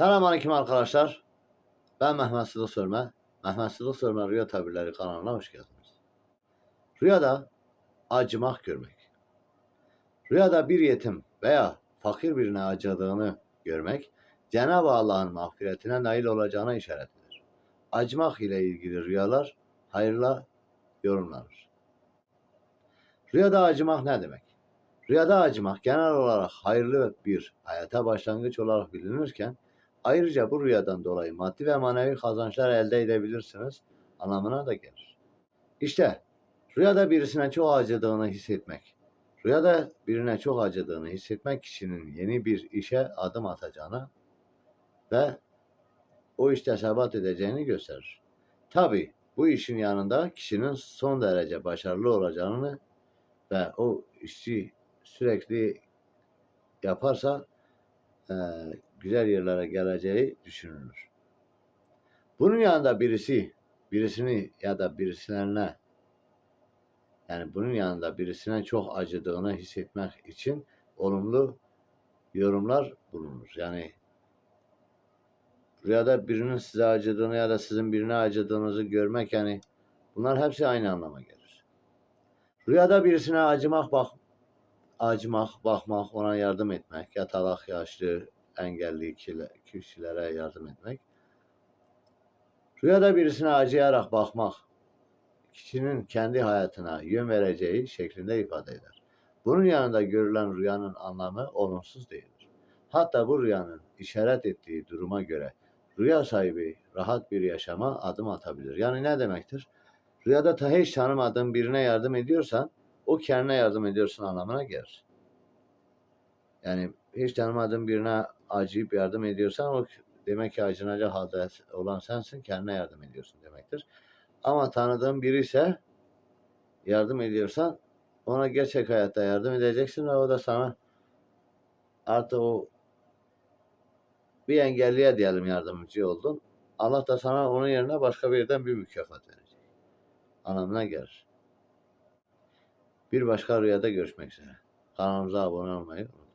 Selamünaleyküm arkadaşlar. Ben Mehmet Sıdık Sörme. Mehmet Sıdık Sörme Rüya Tabirleri kanalına hoş geldiniz. Rüyada acımak görmek. Rüyada bir yetim veya fakir birine acıdığını görmek, Cenab-ı Allah'ın mağfiretine nail olacağına işaretlidir. Acımak ile ilgili rüyalar hayırla yorumlanır. Rüyada acımak ne demek? Rüyada acımak genel olarak hayırlı bir hayata başlangıç olarak bilinirken, ayrıca bu rüyadan dolayı maddi ve manevi kazançlar elde edebilirsiniz anlamına da gelir. İşte rüyada birisine çok acıdığını hissetmek. Rüyada birine çok acıdığını hissetmek kişinin yeni bir işe adım atacağını ve o işte sebat edeceğini gösterir. Tabi bu işin yanında kişinin son derece başarılı olacağını ve o işi sürekli yaparsa eee, güzel yerlere geleceği düşünülür. Bunun yanında birisi birisini ya da birisilerine yani bunun yanında birisine çok acıdığını hissetmek için olumlu yorumlar bulunur. Yani rüyada birinin size acıdığını ya da sizin birine acıdığınızı görmek yani bunlar hepsi aynı anlama gelir. Rüyada birisine acımak bak acımak, bakmak, ona yardım etmek, yatalak, yaşlı, engelli kişile- kişilere yardım etmek. Rüyada birisine acıyarak bakmak, kişinin kendi hayatına yön vereceği şeklinde ifade eder. Bunun yanında görülen rüyanın anlamı olumsuz değildir. Hatta bu rüyanın işaret ettiği duruma göre rüya sahibi rahat bir yaşama adım atabilir. Yani ne demektir? Rüyada ta hiç tanımadığın birine yardım ediyorsan o kendine yardım ediyorsun anlamına gelir. Yani hiç tanımadığın birine acıyıp yardım ediyorsan o demek ki acınacak halde olan sensin kendine yardım ediyorsun demektir. Ama tanıdığın biri ise yardım ediyorsan ona gerçek hayatta yardım edeceksin ve o da sana artık o bir engelliye diyelim yardımcı oldun. Allah da sana onun yerine başka bir yerden bir mükafat verecek. Anlamına gelir. Bir başka rüyada görüşmek üzere. Kanalımıza abone olmayı unutmayın.